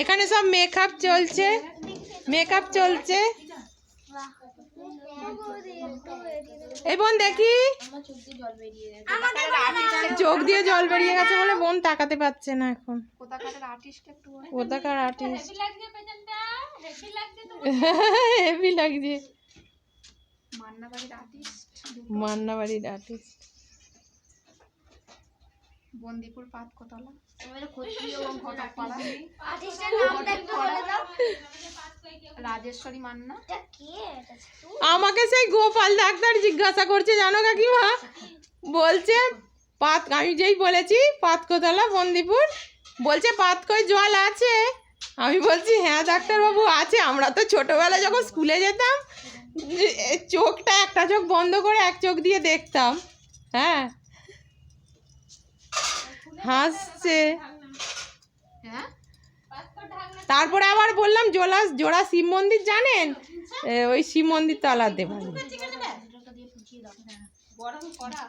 এখানে সব মেকআপ চলছে। মেকআপ চলছে। এই বোন দেখি। চোখ দিয়ে জল বেরিয়ে গেছে বলে বোন তাকাতে পারছে না এখন। কোথাকার আর্টিস্ট একটু বল। কোথাকার আর্টিস্ট হেভি লাগছে মান্না বাড়ির আর্টিস্ট বন্দিপুর পাতকতলা। রাজেশ্বরী মান্না। আমাকে সেই গোপাল ডাক্তার জিজ্ঞাসা করছে জানো কাকিমা বলছে পাত আমি যেই বলেছি পাতকোতলা বন্দিপুর। বলছে পাতকই জল আছে? আমি বলছি হ্যাঁ ডাক্তারবাবু আছে। আমরা তো ছোটোবেলায় যখন স্কুলে যেতাম যে- চোখটা একটা চোখ বন্ধ করে এক চোখ দিয়ে দেখতাম। হ্যাঁ? হাসছে। হ্যাঁ? তারপরে আবার বললাম জোলা জোড়া শিব মন্দির জানেন? ওই শিব মন্দির তো আলাদে। করা।